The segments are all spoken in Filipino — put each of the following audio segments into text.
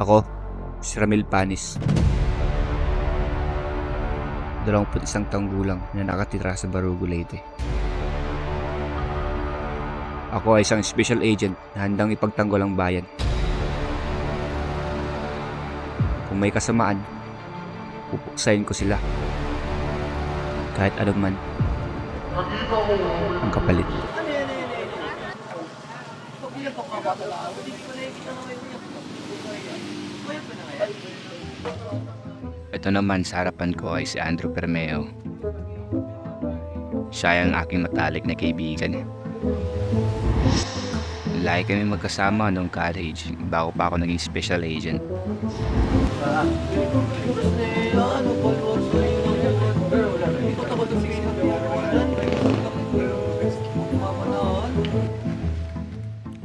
Ako, si Ramil Panis. Dalawamput isang taong gulang na nakatira sa Barugo, Leyte. Ako ay isang special agent na handang ipagtanggol ang bayan. Kung may kasamaan, pupuksayin ko sila. Kahit anong man ang kapalit. Ito naman sa harapan ko ay si Andrew Permeo. Siya ang aking matalik na kaibigan. Lagi kami magkasama noong college bago pa ako naging special agent.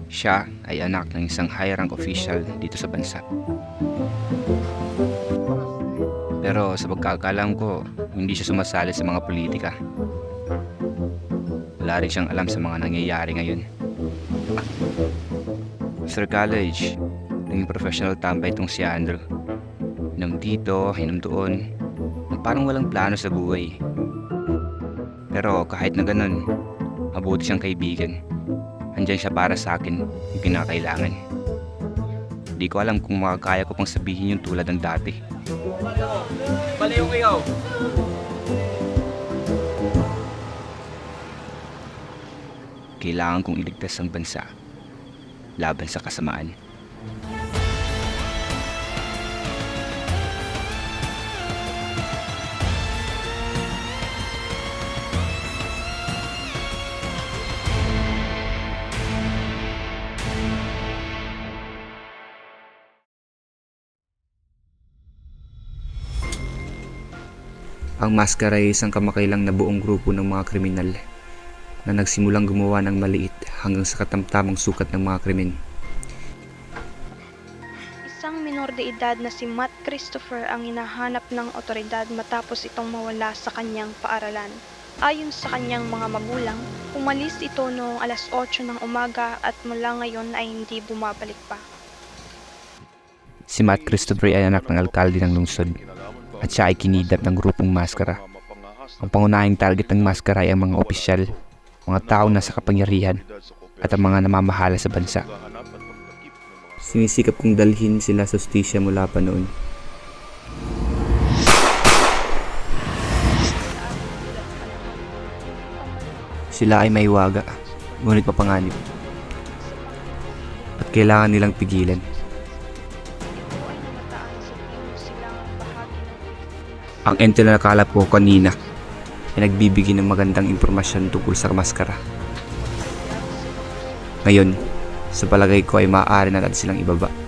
Siya ay anak ng isang high rank official dito sa bansa. Pero sa pagkakalam ko, hindi siya sumasali sa mga politika. Wala rin siyang alam sa mga nangyayari ngayon. After college, naging professional tambay itong si Andrew. Inom dito, inom doon. Parang walang plano sa buhay. Pero kahit na ganun, mabuti siyang kaibigan. Andyan siya para sa akin yung kinakailangan. Hindi ko alam kung makakaya ko pang sabihin yung tulad ng dati. Bali yung ikaw. Kailangan kong iligtas ang bansa laban sa kasamaan. Ang maskara ay isang kamakailang na buong grupo ng mga kriminal na nagsimulang gumawa ng maliit hanggang sa katamtamang sukat ng mga krimen. Isang minor de edad na si Matt Christopher ang hinahanap ng otoridad matapos itong mawala sa kanyang paaralan. Ayon sa kanyang mga magulang, umalis ito noong alas 8 ng umaga at mula ngayon ay hindi bumabalik pa. Si Matt Christopher ay anak ng alkalde ng lungsod at siya ay kinidap ng grupong maskara. Ang pangunahing target ng maskara ay ang mga opisyal, mga tao na sa kapangyarihan at ang mga namamahala sa bansa. Sinisikap kong dalhin sila sa justisya mula pa noon. Sila ay may waga, ngunit mapanganib. At kailangan nilang pigilan. Ang ente na nakalap ko kanina ay nagbibigay ng magandang impormasyon tungkol sa maskara. Ngayon, sa palagay ko ay maaari na natin silang ibaba.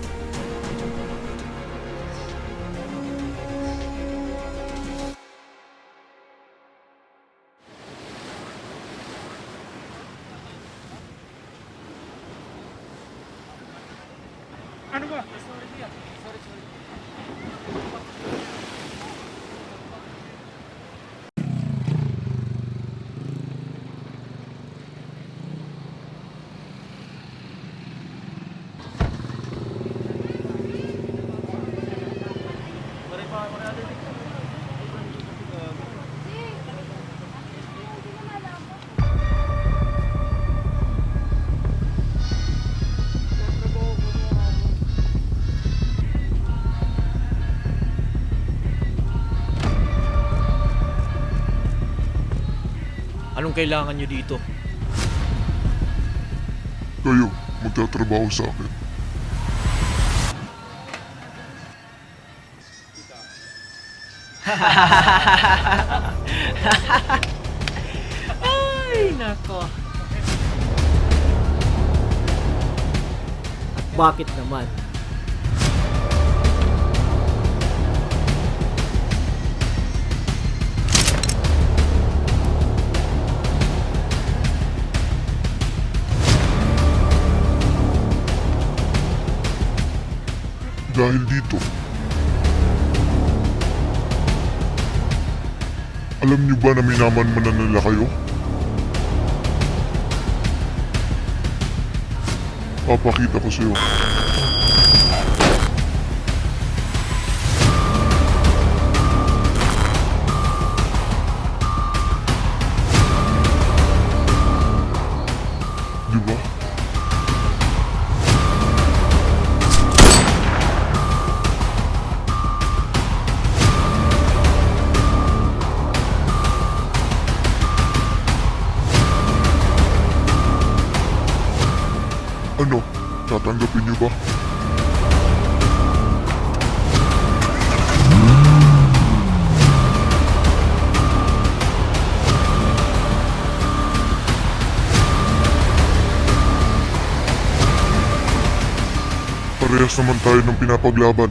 Kailangan nyo dito? Kayo, magtatrabaho sa akin. Ay, nako. At bakit naman? Alam niyo ba na minamanmanan nila kayo? Papakita ko sa'yo. Tatanggapin niyo ba? Parehas naman tayo ng pinapaglaban.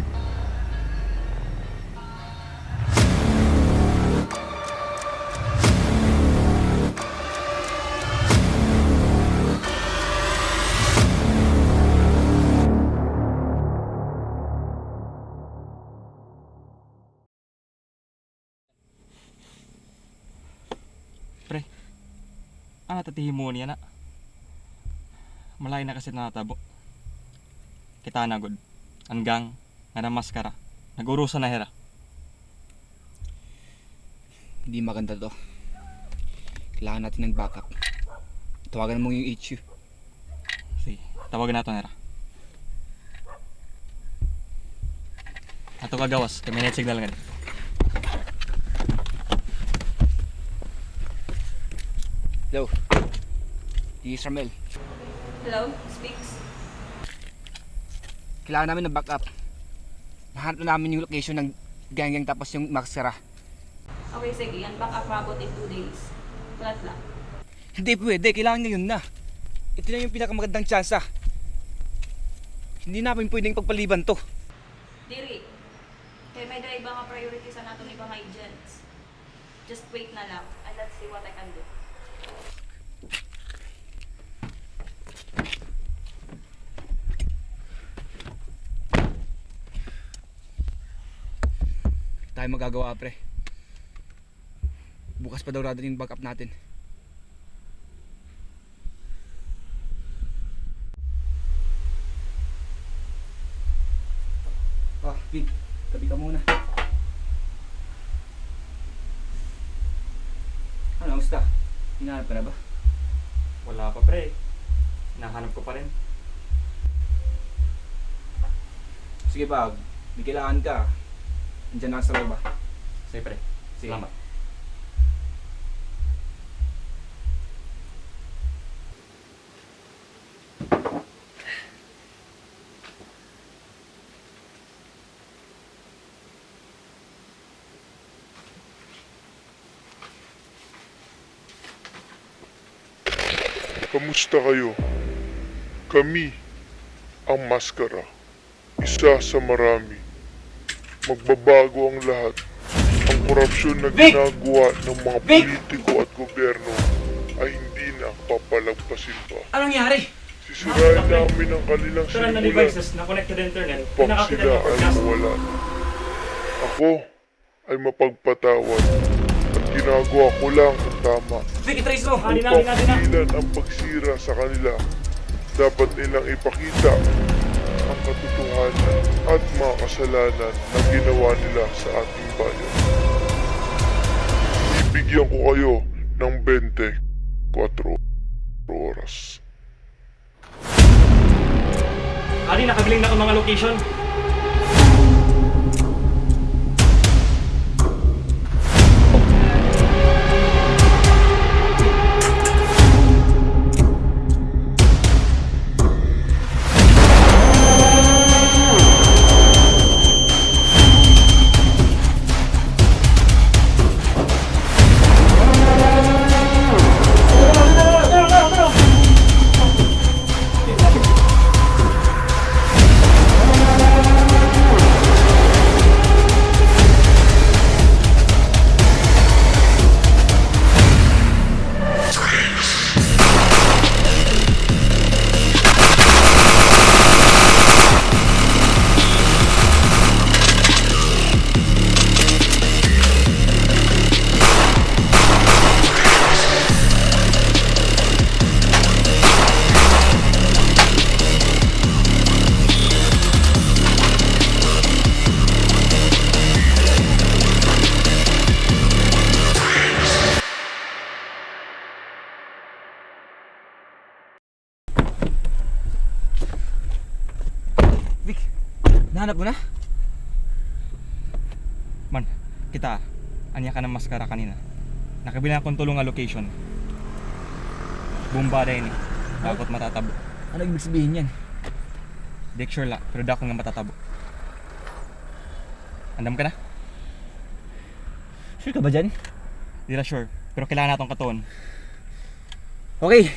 Pre, tatihin mo niya na? Malay na kasi natabo. Kita na good. Hanggang nga na maskara. Nagurusan na hera. Hindi maganda to. Kailangan natin ng backup. Tawagan mo yung HU. Sige, tawagan nato hera. Ato kagawas, kami net signal nga. Hello. This is Ramel. Hello, speaks. Kailangan namin ng backup. Nahanap na namin yung location ng gang-gang tapos yung maskara. Okay, sige. Yan, back up robot in two days. Flat lang. Hindi pwede, kailangan ngayon na. Ito na yung pinakamagandang tsansa. Hindi namin pwedeng pagpaliban to. Diri. Kaya may dahil ibang priority sa nato ibang agents. Just wait na lang and let's see what I can do. Tayo magagawa pre. Bukas pa daw radating yung backup natin. Ah, Vic, tabi ka muna. Ano, kamusta? Hinahanap ka na ba? Wala pa pre. Hinahanap ko pa rin. Sige ba, may kailangan ka. Andiyan na sa loob ba? Sige pre. Sige. Salamat. Kamusta kayo? Kami ang maskara. Isa sa marami. Magbabago ang lahat. Ang korupsyon na ginagawa ng mga politiko at gobyerno ay hindi na papalagpasin pa. Anong nangyari? Sisirain namin ang kanilang Ito na simulan devices na connected to internet. upang Pinakakita sila ng ay podcast. Ako ay mapagpatawad at ginagawa ko lang ang tama. Vic, itrace mo! Halin natin natin na. Papigilan ang pagsira sa kanila. Dapat nilang ipakita ang katotohanan at mga kasalanan na ginawa nila sa ating bayan. Ibigyan ko kayo ng 24 oras. Ali, nakagaling na ang mga location. Nahanap mo na? Man, kita. Anya ka ng maskara kanina. Nakabili akong tulong nga location. Bumba yun eh. Dapat matatabo. Ano ibig sabihin yan? Di ko sure la, pero dako nga matatabo. Andam ka na? Sure ka ba dyan? Di na sure, pero kailangan natong katuon. Okay.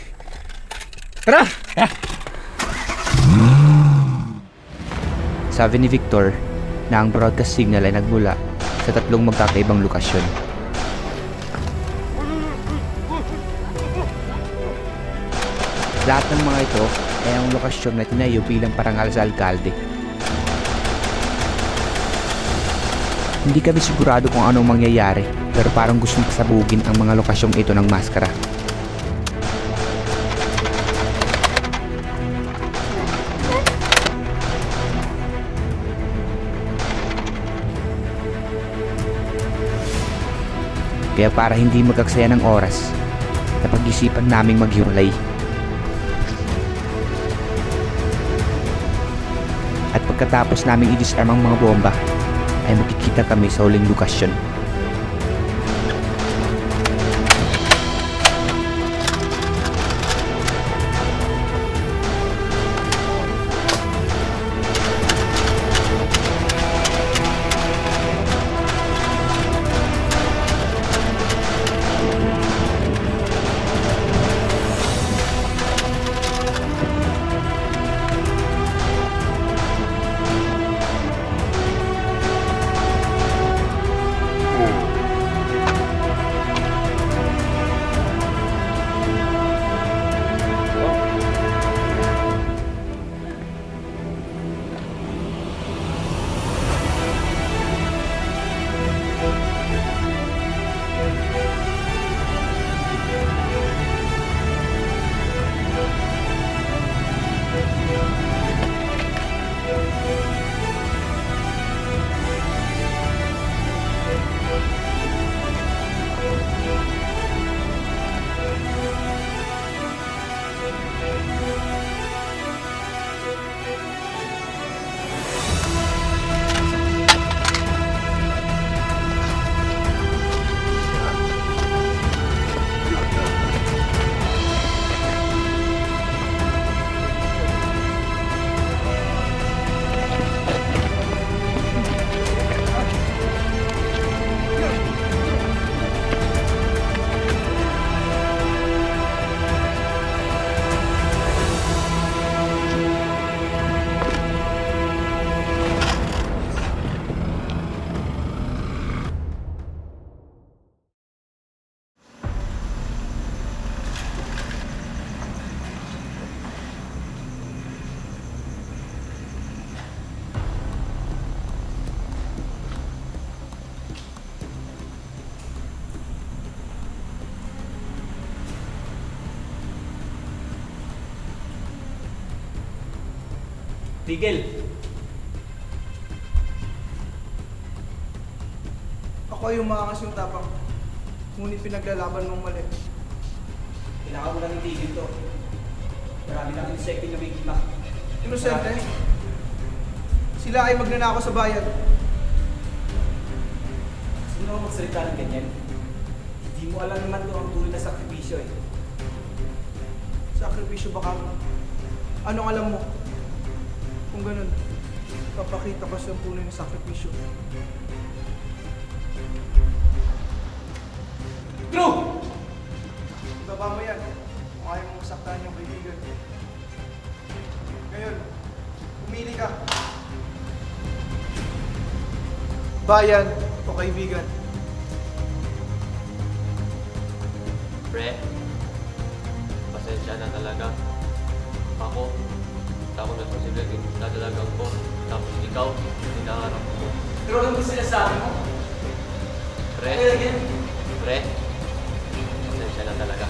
Tara! Sabi ni Victor na ang broadcast signal ay nagmula sa tatlong magkakaibang lokasyon. Lahat ng mga ito ay ang lokasyon na tinayo bilang parangal sa alkalde. Hindi kami sigurado kung anong mangyayari pero parang gustong pasabugin ang mga lokasyong ito ng maskara. Kaya para hindi magkaksaya ng oras, napag-isipan naming maghiwalay. At pagkatapos naming i-disarm ang mga bomba, ay magkikita kami sa huling lokasyon. Tigil! Ako ay umaangas yung tapang. Ngunit pinaglalaban mong mali. Kailangan mo lang itigil to. Marami nang insekto na may kima. Inosente. Sila ay magnanakaw sa bayan. Sino ang magsalita ng ganyan? Hindi mo alam naman kung ang tunay na sakripisyo eh. Sakripisyo ba ka? Anong alam mo? Kung ganun, papakita ko sa tunay na sakripisyo. True! Ibaba mo yan kung ayaw mong masaktan yung kaibigan. Ngayon, pumili ka. Bayan o kaibigan. Pre, pasensya na talaga. Ako, ako responsibility na dalagang ko. Tapos ikaw, hinaharap mo. Pero ano ba sinasabi mo? Pre, pre, pasensya na talaga.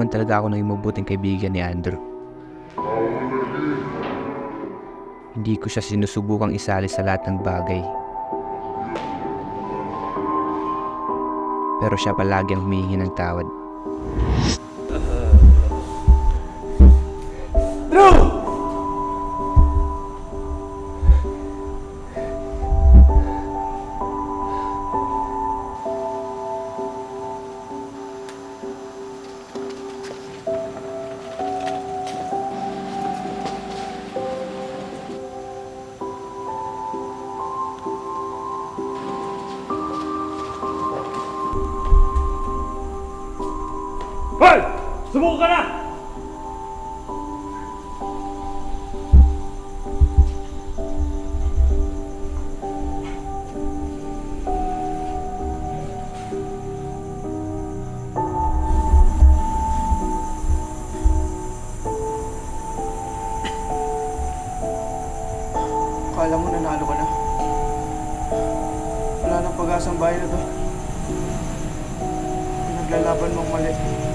Naman talaga ako naging mabuting kaibigan ni Andrew. Hindi ko siya sinusubukang isali sa lahat ng bagay. Pero siya palagi ang humihingi ng tawad. Bayan na to. Pinaglalaban mong mali.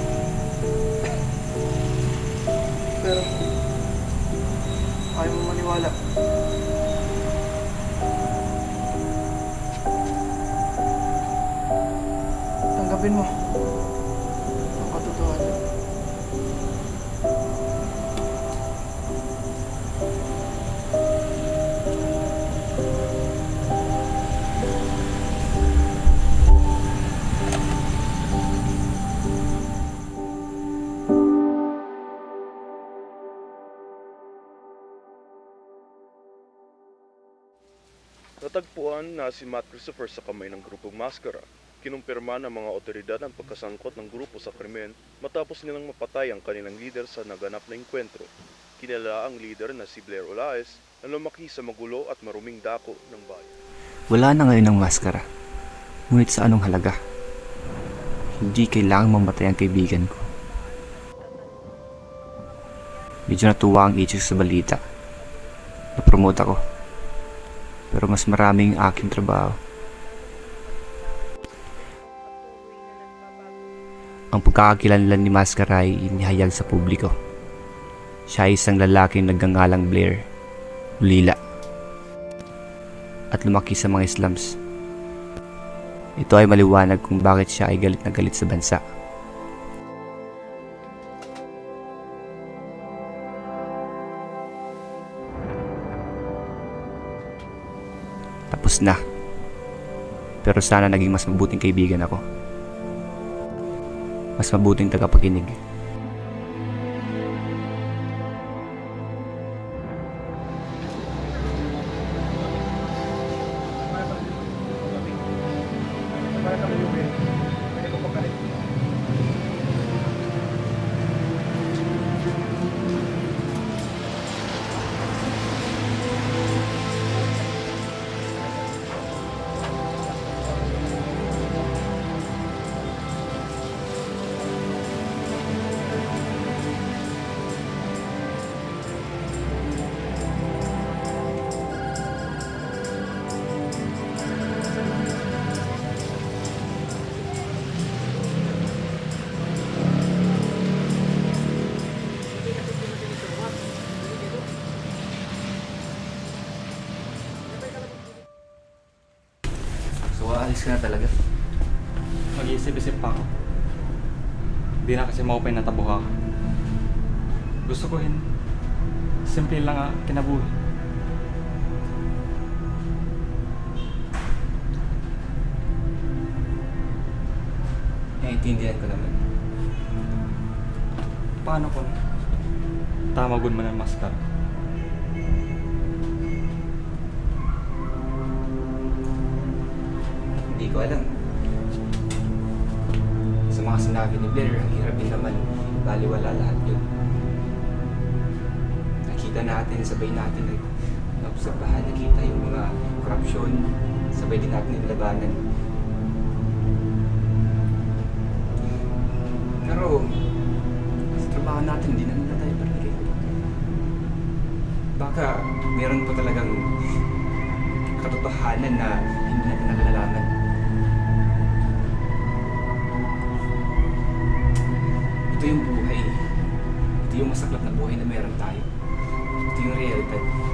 Natagpuan na si Matt Christopher sa kamay ng grupong Maskara. Kinumpirma ng mga otoridad ang pagkasangkot ng grupo sa krimen matapos nilang mapatay ang kanilang leader sa naganap na engkwentro. Kilala ang leader na si Blair Olaes na lumaki sa magulo at maruming dako ng bayan. Wala na ngayon ang maskara. Ngunit sa anong halaga? Hindi kailangang mamatay ang kaibigan ko. Medyo natuwa ang Ichik sa balita. Napromote ako. Pero mas maraming aking trabaho. Ang pagkakakilanlan ni Mascara ay inihayag sa publiko. Siya ay isang lalaking nagngangalang Blair. Ulila at lumaki sa mga slums. Ito ay maliwanag kung bakit siya ay galit na galit sa bansa. Tapos na. Pero sana naging mas mabuting kaibigan ako. Mas mabuting tagapakinig. Ka na talaga. Mag-iisip-isip pa ako. Hindi na kasi maupay na tabuha ka. Gusto ko hin. Simple lang ang kinabuhi. Naiintindihan ko naman. Paano kung tama gud man ang maskara? Ko alam. Sa mga sinabi ni Blair, ang hirap din naman. Baliwala lahat yun. Nakita natin, sabay natin nag naobserbahan, nakita yung mga korupsyon, sabay din natin nilabanan. Pero, sa trabaho natin, hindi naman na tayo perfect. Baka, meron pa talagang katotohanan na hindi natin nakalalaman. Masaklap na buhay na meron tayo. Ito yung realidad.